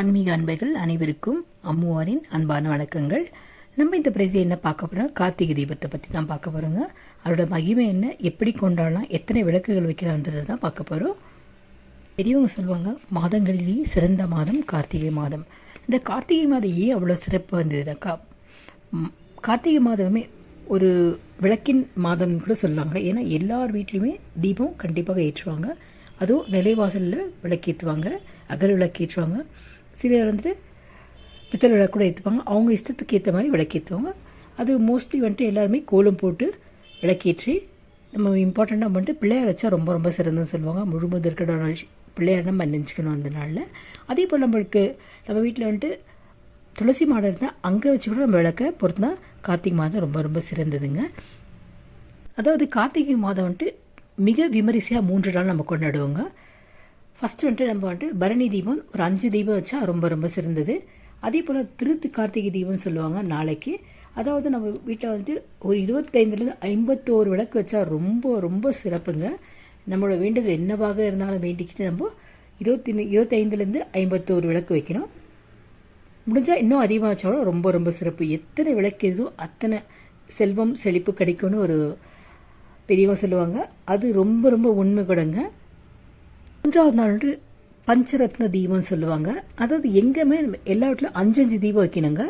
ஆன்மீக அன்பர்கள் அனைவருக்கும் அம்முவாரின் அன்பான வணக்கங்கள். நம்ம இந்த பிரதி என்ன பார்க்க போகிறோம் கார்த்திகை தீபத்தை பற்றி தான் பார்க்க போகிறோங்க அதோட மகிமை என்ன எப்படி கொண்டாடலாம் எத்தனை விளக்குகள் வைக்கலான்றதை தான் பார்க்க போகிறோம் பெரியவங்க சொல்லுவாங்க மாதங்களிலேயே சிறந்த மாதம் கார்த்திகை மாதம். இந்த கார்த்திகை மாதம் ஏன் அவ்வளோ சிறப்பு வந்ததுனாக்கா கார்த்திகை மாதமே ஒரு விளக்கின் மாதம்னு கூட சொல்லுவாங்க. ஏன்னா எல்லார் வீட்லேயுமே தீபம் கண்டிப்பாக ஏற்றுவாங்க. அதுவும் நிலைவாசலில் விளக்கேற்றுவாங்க அகல் விளக்கேற்றுவாங்க. சிலர் வந்துட்டு பித்தளை விளக்கு கூட ஏற்றுப்பாங்க அவங்க இஷ்டத்துக்கு ஏற்ற மாதிரி விளக்கேற்றுவாங்க அது மோஸ்ட்லி வந்துட்டு எல்லாருமே கோலம் போட்டு விளக்கேற்றி நம்ம இம்பார்ட்டண்ட்டாக வந்துட்டு பிள்ளையார் வச்சா ரொம்ப ரொம்ப சிறந்ததுன்னு சொல்லுவாங்க. முழு முதற்கடான பிள்ளையார் நம்ம நினச்சிக்கணும் அந்த நாளில். அதே போல் நம்மளுக்கு நம்ம வீட்டில் வந்துட்டு துளசி மாடம் இருந்தால் அங்கே வச்சு கூட நம்ம விளக்க பொறுத்துனா கார்த்திகை மாதம் ரொம்ப ரொம்ப சிறந்ததுங்க. அதாவது கார்த்திகை மாதம் வந்துட்டு மிக விமரிசையாக மூன்று நாள் நம்ம கொண்டாடுவோங்க. ஃபஸ்ட்டு வந்துட்டு நம்ம வந்துட்டு பரணி தீபம் ஒரு அஞ்சு தீபம் வச்சா ரொம்ப ரொம்ப சிறந்தது. அதே போல் திருத்து கார்த்திகை தீபம்னு சொல்லுவாங்க நாளைக்கு. அதாவது நம்ம வீட்டில் வந்துட்டு ஒரு இருபத்தைந்துலேருந்து ஐம்பத்தோரு விளக்கு வச்சா ரொம்ப ரொம்ப சிறப்புங்க. நம்மளோட வேண்டுதல் என்னவாக இருந்தாலும் வேண்டிக்கிட்டு நம்ம இருபத்தி இருபத்தைந்துலேருந்து ஐம்பத்தோரு விளக்கு வைக்கணும். முடிஞ்சால் இன்னும் அதிகமாக வச்சாலும் ரொம்ப ரொம்ப சிறப்பு. எத்தனை விளக்கு எதோ அத்தனை செல்வம் செழிப்பு கிடைக்கும்னு ஒரு பெரியவங்க சொல்லுவாங்க. அது ரொம்ப ரொம்ப உண்மை கூடங்க. மூன்றாவது நாள் வந்து பஞ்சரத்ன தீபம்னு சொல்லுவாங்க. அதாவது எங்கேயுமே எல்லா வீட்டிலும் அஞ்சு அஞ்சு தீபம் வைக்கணுங்க.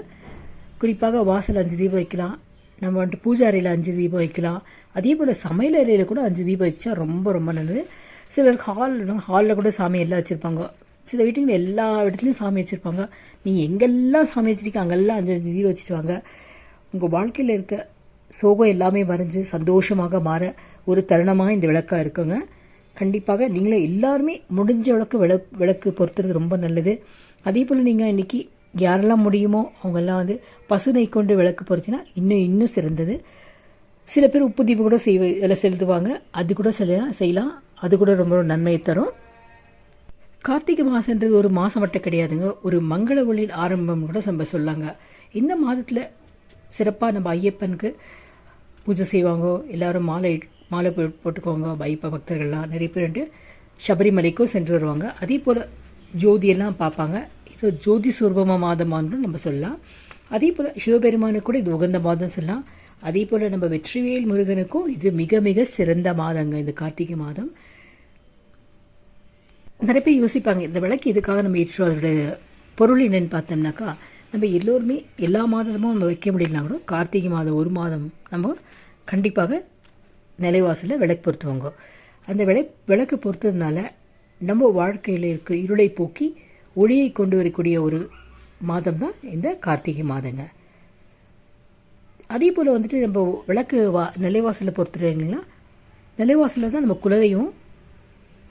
குறிப்பாக வாசல் அஞ்சு தீபம் வைக்கலாம். நம்ம வந்துட்டு பூஜா அறையில் அஞ்சு தீபம் வைக்கலாம். அதே போல் சமையல் அறையில் கூட அஞ்சு தீபம் வச்சா ரொம்ப ரொம்ப நல்லது. சிலர் ஹால் ஹாலில் கூட சாமி எல்லாம் வச்சுருப்பாங்க. சில வீட்டுங்களில் எல்லா இடத்துலையும் சாமி வச்சுருப்பாங்க. நீங்கள் எங்கெல்லாம் சாமி வச்சிருக்கீங்க அங்கெல்லாம் அஞ்சு அஞ்சு தீபம் வச்சுட்டு வாங்க. உங்கள் வாழ்க்கையில் இருக்க சோகம் எல்லாமே மறைஞ்சு சந்தோஷமாக மாற ஒரு தருணமாக இந்த விளக்காக இருக்குங்க. கண்டிப்பாக நீங்களும் எல்லாருமே முடிஞ்ச விளக்கு விள விளக்கு பொறுத்துறது ரொம்ப நல்லது. அதே போல் நீங்கள் இன்றைக்கி யாரெல்லாம் முடியுமோ அவங்கெல்லாம் வந்து பசுனை கொண்டு விளக்கு பொறுத்தினா இன்னும் இன்னும் சிறந்தது. சில பேர் உப்பு தீபம் கூட செய்வ இதில் செலுத்துவாங்க. அது கூட செய்யலாம் செய்யலாம். அது கூட ரொம்ப நன்மையை தரும். கார்த்திகை மாதன்றது ஒரு மாதம் மட்டும் கிடையாதுங்க. ஒரு மங்கள ஒளியின் ஆரம்பம் கூட நம்ம சொல்லாங்க. இந்த மாதத்தில் சிறப்பாக நம்ம ஐயப்பனுக்கு பூஜை செய்வாங்க. எல்லாரும் மாலை மாலை போட்டுக்கோங்க போட்டுக்குவாங்க பக்தர்கள்லாம். நிறைய பேர் வந்துட்டு சபரிமலைக்கும் சென்று வருவாங்க. அதே போல் ஜோதியெல்லாம் பார்ப்பாங்க. இது ஜோதி சுரூபமா மாதமானு நம்ம சொல்லலாம். அதே போல் சிவபெருமானுக்கு கூட இது உகந்த மாதம் சொல்லலாம். அதே போல் நம்ம வெற்றிவேல் முருகனுக்கும் இது மிக மிக சிறந்த மாதங்க இந்த கார்த்திகை மாதம். நிறைய பேர் யோசிப்பாங்க இந்த விளக்கு இதுக்காக நம்ம ஏற்றோம் அதோட பொருள் என்னன்னு பார்த்தோம்னாக்கா நம்ம எல்லோருமே எல்லா மாதமும் நம்ம வைக்க முடியலனா கூட கார்த்திகை மாதம் ஒரு மாதம் நம்ம கண்டிப்பாக நிலைவாசலில் விளக்கு பொருத்துவாங்க. அந்த விளை விளக்கு பொறுத்ததுனால நம்ம வாழ்க்கையில் இருக்க இருளை போக்கி ஒளியை கொண்டு வரக்கூடிய ஒரு மாதம் தான் இந்த கார்த்திகை மாதங்க. அதே போல் வந்துட்டு நம்ம விளக்கு வா நிலைவாசலில் பொறுத்துட்டீங்கன்னா நிலைவாசலில் தான் நம்ம குலதெய்வம்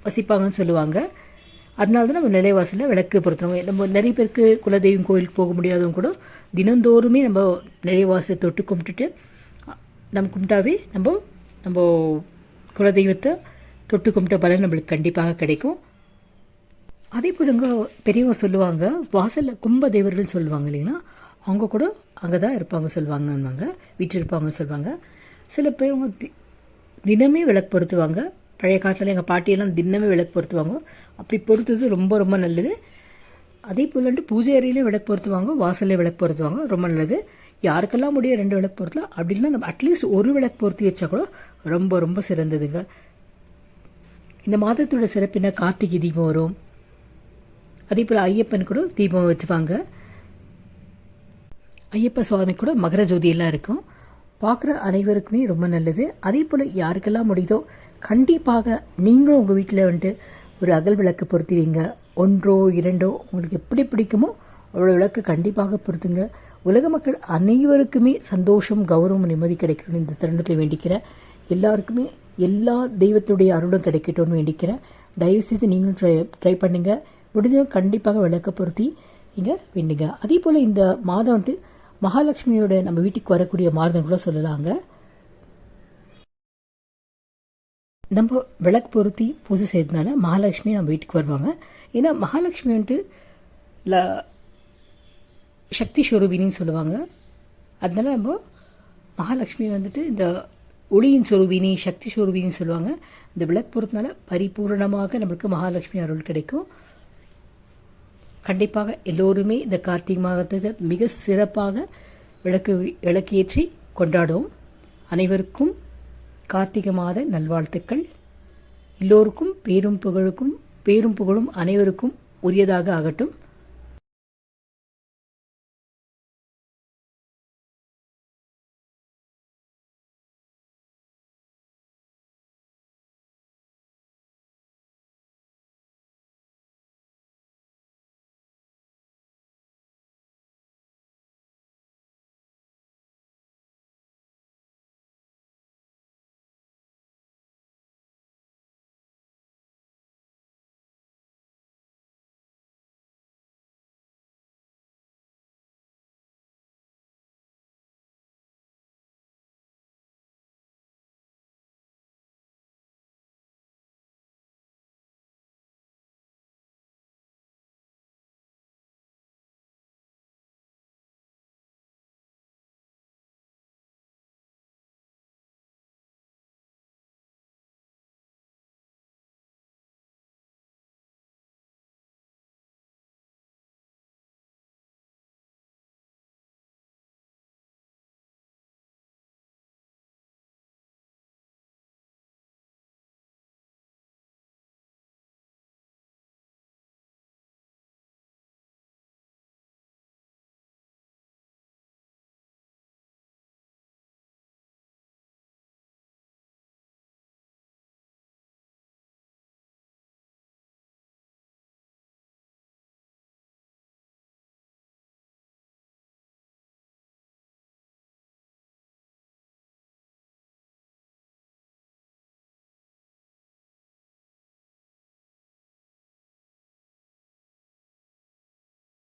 வசிப்பாங்கன்னு சொல்லுவாங்க. அதனால தான் நம்ம நிலைவாசலில் விளக்கு பொருத்துறோங்க நம்ம நிறைய பேருக்கு குலதெய்வம் கோயிலுக்கு போக முடியாதவங்க கூட தினந்தோறுமே நம்ம நிலைவாசலை தொட்டு கும்பிட்டுட்டு நம்ம கும்பிட்டாவே நம்ம நம்ம குலதெய்வத்தை தொட்டு கும்பிட்ட பலன் நம்மளுக்கு கண்டிப்பாக கிடைக்கும். அதே போலங்க பெரியவங்க சொல்லுவாங்க வாசலில் கும்ப தேவர்கள் சொல்லுவாங்க இல்லைங்களா? அவங்க கூட அங்கே தான் இருப்பாங்க சொல்லுவாங்கன்னுவாங்க வீட்டில் இருப்பாங்க சொல்லுவாங்க. சில பேர் தி- தினமே விளக்கு பொருத்துவாங்க. பழைய காலத்தில் எங்கள் பாட்டியெல்லாம் தினமே விளக்கு பொருத்துவாங்க. அப்படி பொருத்துறது ரொம்ப ரொம்ப நல்லது. அதே போல் வந்துட்டு பூஜை அறையிலையும் விளக்கு பொருத்துவாங்க வாசல்லையும் விளக்கு பொருத்துவாங்க. ரொம்ப நல்லது. யாருக்கெல்லாம் முடியும் ரெண்டு விளக்கு பொருத்தலாம் அப்படின்னா நம்ம அட்லீஸ்ட் ஒரு விளக்கு பொருத்தி வச்சா கூட ரொம்ப ரொம்ப சிறந்ததுங்க. இந்த மாதத்தோட சிறப்பு கார்த்திகை தீபம் வரும். அதே போல் ஐயப்பன் கூட தீபம் வச்சுப்பாங்க. ஐயப்ப சுவாமி கூட மகர ஜோதி எல்லாம் இருக்கும். பார்க்குற அனைவருக்குமே ரொம்ப நல்லது. அதே போல் யாருக்கெல்லாம் முடியுதோ கண்டிப்பாக நீங்களும் உங்கள் வீட்டில் வந்துட்டு ஒரு அகல் விளக்கு பொருத்துவீங்க ஒன்றோ இரண்டோ உங்களுக்கு எப்படி பிடிக்குமோ அவ்வளோ விளக்கு கண்டிப்பாக பொருத்துங்க. உலக மக்கள் அனைவருக்குமே சந்தோஷம் கௌரவம் நிம்மதி கிடைக்கணும்னு இந்த தருணத்தில் வேண்டிக்கிறேன் எல்லாருக்குமே எல்லா தெய்வத்துடைய அருளும் கிடைக்கட்டும்னு வேண்டிக்கிறேன் தயவுசெய்து நீங்களும் ட்ரை ட்ரை பண்ணுங்கள் முடிஞ்சவங்க கண்டிப்பாக விளக்க பொருத்தி நீங்கள் வேண்டுங்க. அதே போல் இந்த மாதம் வந்துட்டு மகாலட்சுமியோட நம்ம வீட்டுக்கு வரக்கூடிய மாதம் கூட சொல்லலாங்க. நம்ம விளக்கு பொருத்தி பூஜை செய்யறதுனால மகாலட்சுமி நம்ம வீட்டுக்கு வருவாங்க. ஏன்னா மகாலட்சுமி வந்துட்டு ல சக்தி ஸ்வரூபினின்னு சொல்லுவாங்க. அதனால் நம்ம மகாலட்சுமி வந்துட்டு இந்த ஒளியின் சொரூபினி சக்தி சொரூபினின்னு சொல்லுவாங்க. இந்த விளக்கு பொறுத்தனால பரிபூரணமாக நம்மளுக்கு மகாலட்சுமி அருள் கிடைக்கும். கண்டிப்பாக எல்லோருமே இந்த கார்த்திகை மாதத்தை மிக சிறப்பாக விளக்கு விளக்கேற்றி கொண்டாடுவோம். அனைவருக்கும் கார்த்திகை மாத நல்வாழ்த்துக்கள். எல்லோருக்கும் பேரும் புகழுக்கும் பேரும் புகழும் அனைவருக்கும் உரியதாக ஆகட்டும்.